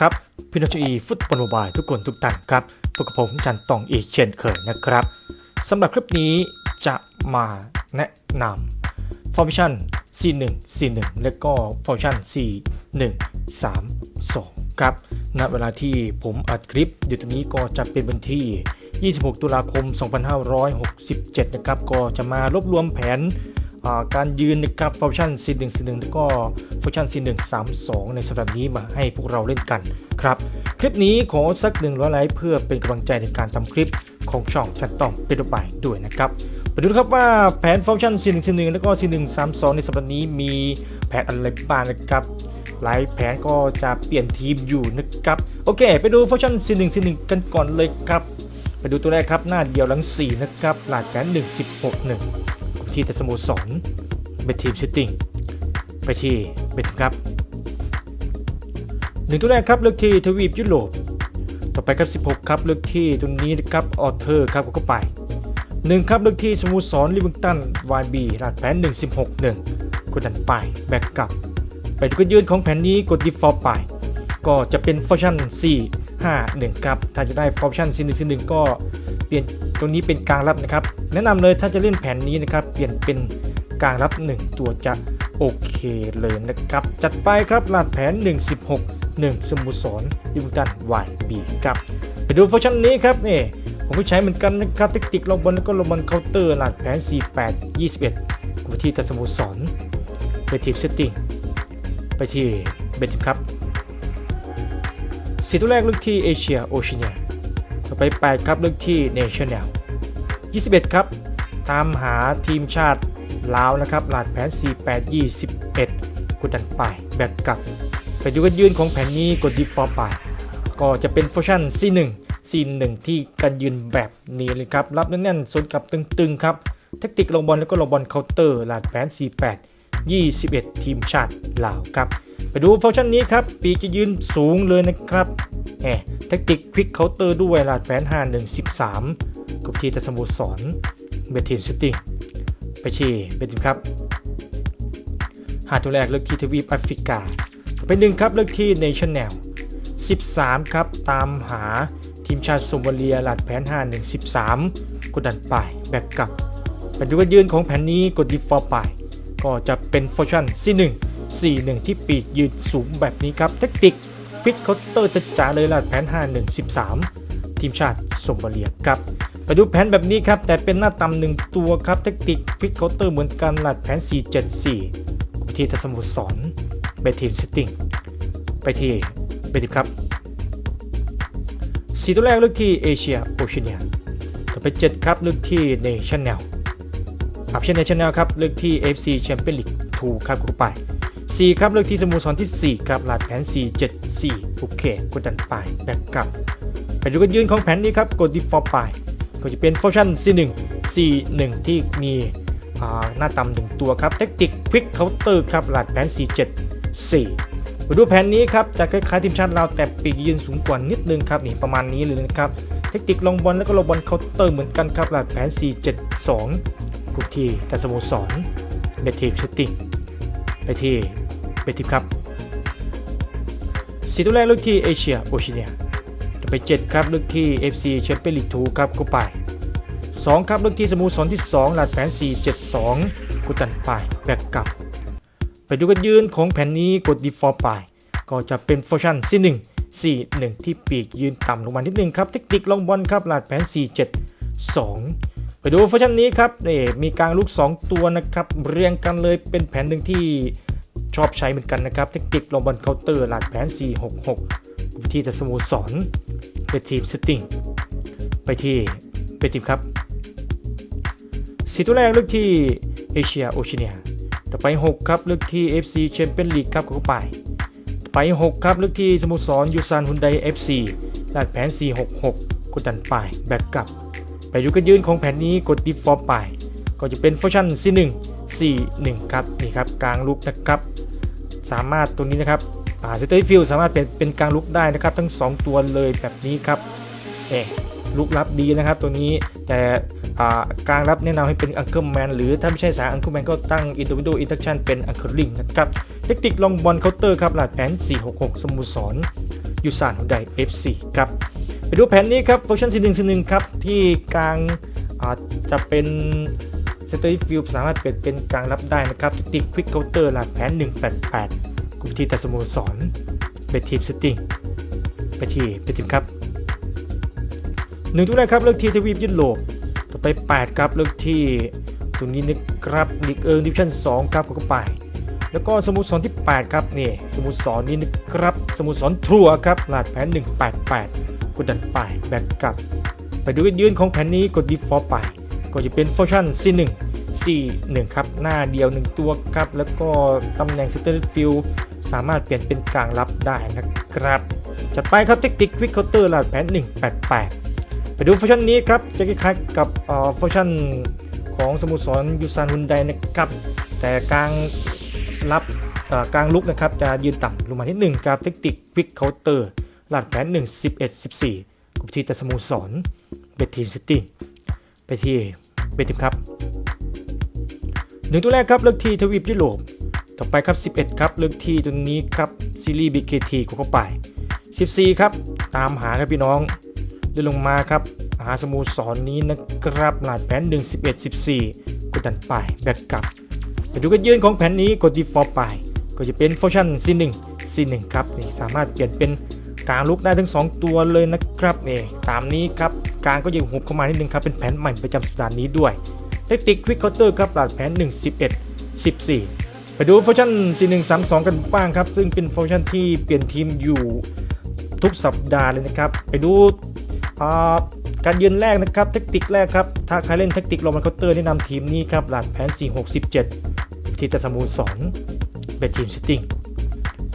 ครับพี่น้องเจอีฟุตบอลบายทุกคนทุกท่านครับพบกับผมจันตองอีกเช่นเคยนะครับสำหรับคลิปนี้จะมาแนะนำฟังก์ชัน C1 C1 และก็ฟังก์ชัน C1 3 2 ครับณเวลาที่ผมอัดคลิปอยู่ตรงนี้ก็จะเป็นวันที่ 26 ตุลาคม 2567 นะครับ ก็จะมารวบรวมแผน การยืนนะครับฟังก์ชัน C1 C1 แล้วก็ฟังก์ชัน C1 3 2 ในสัปดาห์นี้มาให้พวกเราเล่นกันครับ คลิปนี้ขอสักหนึ่งร้อยไลค์เพื่อเป็นกำลังใจในการทำคลิปของช่องชัดต้องเป็นต่อไปด้วยนะครับไปดูครับว่าแผนฟังก์ชัน C1 C1 แล้วก็ C1 3 2 ในสัปดาห์นี้มีแผนอะไรบ้างนะครับหลายแผนก็จะเปลี่ยนทีมอยู่นะครับ โอเค ไปดูฟังก์ชัน C1 C1 กันก่อนเลยครับ ไปดูตัวแรกครับ หน้าเดียวหลัง 4 นะครับ หลาดแผน1 16 1 ที่แต่สโมสรเบทีมซิตติ้งไปที่เบทีมครับหนึ่งตัวแรกครับเลือกที่ทวีปยุโรปต่อไปครับ16 ครับเลือกที่ตัวนี้นะครับออเทอร์ครับก็ไปหนึ่งครับเลือกที่สโมสรลิเวอร์ตันวายบีหลาดแผน1 16 1กดดันไปแบ็กกลับ ไปดูกันยืนของแผ่นนี้กด default ไป ก็จะเป็นฟังก์ชั่น4 5 1ครับถ้าจะได้ฟังก์ชั่น4 1 4 1ก็เปลี่ยน ตรงนี้เป็นกลางรับนะครับ แนะนำเลยถ้าจะเล่นแผนนี้นะครับ เปลี่ยนเป็นกลางรับ 1 ตัวจะโอเคเลยนะครับ จัดไปครับลาดแผน 1 16 1 สมุสรดิวิตัน YB ครับไปดูฟังก์ชันนี้ครับนี่ผมก็ใช้เหมือนกันนะครับเทคนิคลงบอลแล้วก็ลงบอลเคาน์เตอร์ลาดแผน 48 21วิธีตัดสมุสรไปทีมเซตติ้งไปที่เบนทิมครับสีตัวแรกเลือกที่เอเชียโอเชียน ต่อไป 8 ครับเลือกที่เนชั่นแนล21 ครับ ตามหาทีมชาติลาวนะครับหลาดแผน 48 21กดดันไปแบกกลับ ไปดูกันยืนของแผนนี้กด default ไป ก็จะเป็นฟังก์ชัน C1 C1 ที่การยืนแบบนี้เลยครับ รับแน่นๆสนกับตึงๆครับแทคติกลงบอลแล้วก็ลงบอลเคาน์เตอร์หลาดแผน 48 21 ทีมชาติลาวครับ ไปดูฟังก์ชันนี้ครับ ปีกจะยืนสูงเลยนะครับ แหมแทคติกควิกเคาน์เตอร์ด้วยลาดแผน5113กับทีตะสโมุสรเบทีมสติ้งไปที่เบทีมครับหาตัวแรกเลือกที่ทวีปแอฟริกาไปหนึ่งครับเลือกที่เนชั่นแนล13 ครับ ตามหาทีมชาติโซมาเลียหลาดแผน 5113 กดดันไปแบกกลับไปดูกันยืนของแผนนี้กด default ไปก็จะเป็นฟังก์ชั่น C1 C1 ที่ปีกยืนสูงแบบนี้ครับ เทคนิค ควิกเคาน์เตอร์จะจ๋าเลยลาดแผน 5113 ทีมชาติโซมาเลียครับ ไปดูแผนแบบนี้ครับ แต่เป็นหน้าต่ำหนึ่งตัวครับเทคนิคควิกเคาน์เตอร์เหมือนกันหลาดแผน 474ที่ทัศมุสรเบทีมเซตติ้งไปที่เบทีครับสีตัวแรกเลือกที่เอเชียโอเชียเนียต่อไป 7 ครับเลือกที่เนชั่นแนลอัพเชนเนชั่นแนลครับเลือกที่ FC Champions League 2ครับเข้าไป 4 ครับเลือกที่สโมสรที่ 4 ครับลาดแผน 4 7 4โอเคกดดันไปแบ็กกลับไปดูกันยืนของแผนนี้ครับกด default ไปก็จะเป็นฟังก์ชัน C1 C1 ที่มีหน้าต่ำหนึ่งตัวครับเทคนิคควิกเคาน์เตอร์ครับหลาดแผน 4 7 4มาดูแผนนี้ครับจะคล้ายๆทีมชาติเราวแต่ปีกยืนสูงกว่านิดนึงครับนี่ประมาณนี้เลยนะครับเทคนิคลงบอลแล้วก็ลงบอลเคาน์เตอร์เหมือนกันครับหลาดแผน 4 7 2กุกทีแต่สโมสรเบทีมเซตติ้งไปที่ เบทีมครับสีตัวแรกเลือกที่เอเชียโอเชียเนียต่อไป 7 ครับเลือกที่ FC แชมเปี้ยนลีก2ครับก็ไป 2 ครับเลือกที่สโมสรที่ 2 หลัดแผน 4 7 2กุตันไปแบกกลับ ไปดูกันยืนของแผ่นนี้กด default ไป ก็จะเป็นฟังก์ชัน C1 C1 ที่ปีกยืนต่ำลงมานิดนึงครับ เทคนิคลองบอลครับหลัดแผน 4 7 2 ไปดูฟังก์ชั่นนี้ครับนี่มีกลางลูก 2 ตัวนะครับเรียงกันเลยเป็นแผนหนึ่งที่ ชอบใช้เหมือนกันนะครับ เทคนิคลงบอลเคาน์เตอร์หลัดแผน 4 6 6 ที่จะสโมสรเป็นทีมเซตติ้งไปที่เป็นทีมครับสีตัวแรกเลือกที่เอเชียโอเชียเนียต่อไป 6 ครับเลือกที่ FC Champions League ครับเข้าไป ไป 6 ครับเลือกที่สโมสรยูซานฮุนได FC ลาดแผน 466 กดดันไปแบกกลับ ไปดูกันยืนของแผนนี้กด default ไป ก็จะเป็นฟังก์ชัน C1 C1 ครับนี่ครับกลางลุกนะครับ สามารถตัวนี้นะครับอาเซตเตอร์ฟิลสามารถเป็นเป็นกลางลุกได้นะครับ ทั้ง 2 ตัวเลยแบบนี้ครับเอ๊ลุกรับดีนะครับตัวนี้แต่อ่ากลางรับแนะนำให้เป็นอังเคิลแมนหรือถ้าไม่ใช่สายอังเคิลแมนก็ตั้งอินโดวิโดอินทักชันเป็นอังเคิลลิงนะครับ เทคนิคลองบอลเคาน์เตอร์ครับหลัดแผน 466 สโมุสรยูซานฮุนได FC ครับ ไปดูแผนนี้ครับฟังก์ชันสีหนึ่งสีหนึ่งครับ ที่กลางอาจจะเป็น เซตเตอร์ฟิลสามารถเปลี่ยนเป็นกลางรับได้นะครับติดควิกเคาน์เตอร์หลักแผน188กลุ่มที่ตัดสโมสรเป็นทีมสติ้งไปที่เป็นทีมครับหนึ่งทุกแรกครับเลือกที่ทวีปยุโรปต่อไป 8 ครับเลือกที่ตรงนี้นะครับลีกเอิงดิวิชั่น2ครับก็ไป แล้วก็สโมุทรสอนที่ 8 ครับนี่สโมุทรสอนนี้นะครับสโมุทรสอนทรัวครับรหัสแผน 188 กดดันไปแบ็กกลับ ไปดูยืนของแผนนี้กด default ไป ก็จะเป็นฟังก์ชัน C1 C1 ครับ หน้าเดียว 1 ตัวครับ แล้วก็ตำแหน่ง center field สามารถเปลี่ยนเป็นกลางรับได้นะครับ จัดไปครับเทคนิค quick counter รหัสแผน188 ไปดูฟังก์ชันนี้ครับ จะคล้ายๆกับฟังก์ชันของสโมุทรสอนยูซานฮุนไดนะครับ แต่กลางรับกลางลุกนะครับ จะยืนต่ำลงมาที่หนึ่งกับเทคนิคควิกเคาน์เตอร์ลาดแผน1 11 14กลุ่มที่จะสโมุสรเบทีมซิตี้ ไปที่เบทีมครับหนึ่งตัวแรกครับเลือกที่ทวีปยุโรปต่อไปครับ 11 ครับเลือกที่ตัวนี้ครับซีรีส์ BKT ก็เข้าไป 14 ครับตามหาครับพี่น้องเลื่อนลงมาครับหาสโมุสรนนี้นะครับหลาดแผน 1 11 14 กดดันไปแบกกลับไปดูกันยืนของแผ่นนี้กด default ไป ก็จะเป็นฟังก์ชัน C1 C1 ครับนี่สามารถเปลี่ยนเป็นกลางลุกได้ทั้ง 2 ตัวเลยนะครับนี่ตามนี้ครับ กลางก็ยังหุบเข้ามานิดนึงครับเป็นแผนใหม่ประจำสัปดาห์นี้ด้วยเทคนิคควิกเคาน์เตอร์ครับหลักแผน 1 11 14 ไปดูฟังก์ชัน C1 32 กันบ้างครับ ซึ่งเป็นฟังก์ชันที่เปลี่ยนทีมอยู่ทุกสัปดาห์เลยนะครับ ไปดูการยืนแรกนะครับเทคนิคแรกครับ ถ้าใครเล่นเทคนิคโรมันเคาน์เตอร์แนะนำทีมนี้ครับหลักแผน 4 6 17ที่จะสมูสอนเบทีมซิตติ้ง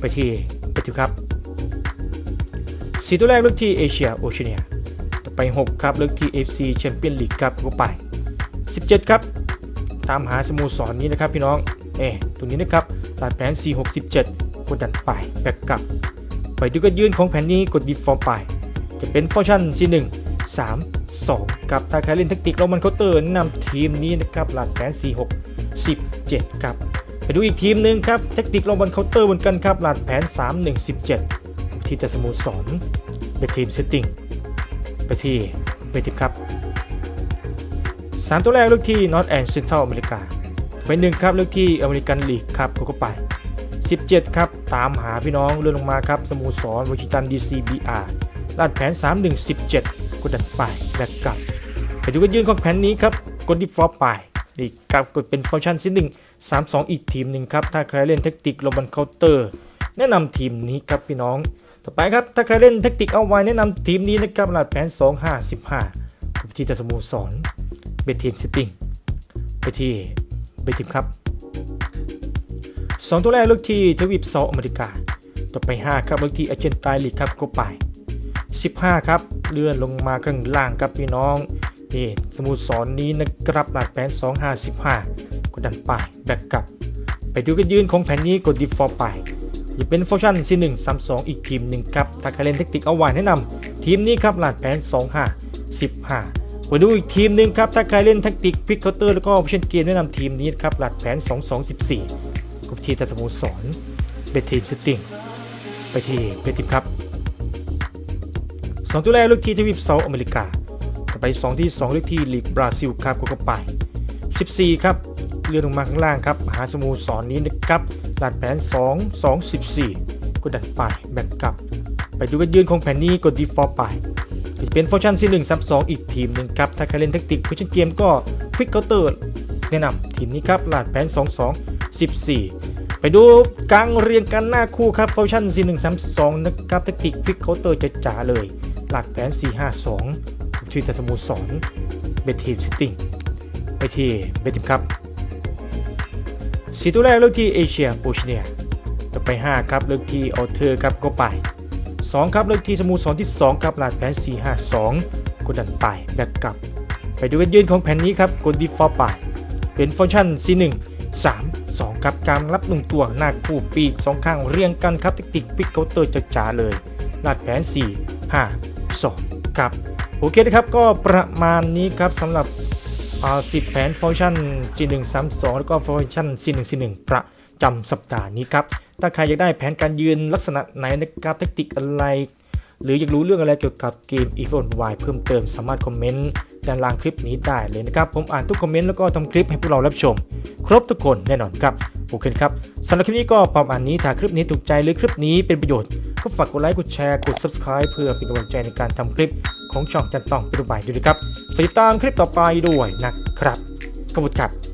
ไปที่ไปที่ครับสีตัวแรกเลือกที่เอเชียโอเชีย 6 ครับเลือกที่ FC แชมเปี้ยนลีกครับก็ไป 17 ครับ ตามหาสโมูสอนนี้นะครับพี่น้องเอตัวนี้นะครับตัดแผน 467กดดันไปแบกกลับ ไปดูกันยื่นของแผนนี้กด default ไป จะเป็นฟังก์ชั่น C1 3 2กับถ้าใครเล่นเทคนิคโรมันเคาน์เตอร์นำทีมนี้นะครับหลักแผน 4 6 17 ครับ ไปดูอีกทีมหนึ่งครับเทคนิคลงบนเคาน์เตอร์เหมือนกันครับหลัดแผน 3 1 17 ที่จะสโมสรเป็นทีมเซตติ้ง ไปที่ไปทีมครับ3ตัวแรกเลือกที่ North and Central อเมริกาไปหนึ่งครับเลือกที่อเมริกันลีกครับก็ก็ไป 17 ครับ ตามหาพี่น้องเลื่อนลงมาครับสโมุสรวอชิงตัน DCBR ลาดแผน 3 1 17 กดดันไปแบกกลับไปดูกันยืนของแผนนี้ครับกด default ไปนี่ครับกดเป็นฟังก์ชันที่1 3 2อีกทีมหนึ่งครับ ถ้าใครเล่นเทคนิคโรบันเคาน์เตอร์ แนะนำทีมนี้ครับพี่น้อง ต่อไปครับถ้าใครเล่นเทคนิคเอาไว้แนะนำทีมนี้นะครับหลัดแผน 2 5 15ผมที่จะสโมูสอนเบทีมซิตติ้งไปที่เบทีมครับ 2 ตัวแรกเลือกที่ทวีปเซาท์อเมริกา ต่อไป 5 ครับเลือกที่อาร์เจนตินาลีกครับก็ไป 15 ครับ เลื่อนลงมาข้างล่างครับพี่น้องนี่สมุดสอนนี้นะครับหลัดแผน 255กดดันไปแบ็กกลับ ไปดูกันยืนของแผนนี้กด default ไป จะเป็นฟังก์ชัน C1 32อีกทีมหนึ่งครับถ้าใครเล่นเทคนิคเอาไว้แนะนำทีมนี้ครับหลัดแผน25 15ไปดูอีกทีมหนึ่งครับถ้าใครเล่นเทคนิคพิกเคาน์เตอร์แล้วก็ออปชั่นเกมแนะนำทีมนี้ครับหลัดแผน 22 14กลุ่มที่ตัดสโมุสอนเบทีมซิตติ้งไปทีเบทีมครับสองตัวแรกเลือกทีทวีปเซาท์อเมริกาต่อไป 2 ที่2เลือกทีลีกบราซิลครับก็ไป 14 ครับ เลื่อนลงมาข้างล่างครับ หาสโมูสอนนี้นะครับหลาดแผน 2 2 14 กดดันไปแบ็กกลับ ไปดูกันยืนของแผนนี้กด default ไปจะเป็นฟังก์ชัน C1 32อีกทีมหนึ่งครับ ถ้าใครเล่นแทคติกพุชเกมก็ Quick Counter แนะนำทีมนี้ครับหลาดแผน 2 2 14 ไปดูกลางเรียงกันหน้าคู่ครับฟังก์ชัน C1 32นะครับแทคติก Quick Counter จะจ๋าเลย หลักแผน 452ที่แต่สโมูสอนเบทีมซิติ้งไปที่เบทีมครับ สีตัวแรกเลือกที่เอเชียโอเชียต่อไป 5 ครับ เลือกที่ออเทอร์ครับก็ไป 2 ครับ เลือกที่สมูสอนที่ 2 ครับลักแผน452 กดดันไปแบกกลับ ไปดูกันยืนของแผ่นนี้ครับ กด default ไป เป็นฟังก์ชัน C1 3 2 ครับการรับหนึ่งตัวหน้าคู่ปีกสองข้างเรียงกันครับเทคนิคปิกเคาน์เตอร์จ๋าๆเลยลาดแผน 4 5 2 ครับ โอเคนะครับ ก็ประมาณนี้ครับสำหรับ สิบแผนฟังก์ชัน C132 แล้วก็ฟังก์ชัน C141 ประจำสัปดาห์นี้ครับ ถ้าใครอยากได้แผนการยืนลักษณะไหนนะครับแทคติกอะไร หรืออยากรู้เรื่องอะไรเกี่ยวกับเกม e v o l Y เพิ่มเติมสามารถคอมเมนต์ด้านล่างคลิปนี้ได้เลยนะครับ ผมอ่านทุกคอมเมนต์แล้วก็ทำคลิปให้พวกเรารับชม ครบทุกคนแน่นอนครับโอเคครับสำหรับคลิปนี้ก็ประมาณนี้ถ้าคลิปนี้ถูกใจหรือคลิปนี้เป็นประโยชน์ ก็ฝากกดไลค์กดแชร์กด subscribe เพื่อเป็นกำลังใจในการทำคลิป ของช่องจันตองเป็นรูปใหม่ด้วยนะครับฝากติดตามคลิปต่อไปด้วยนะครับขอบคุณครับ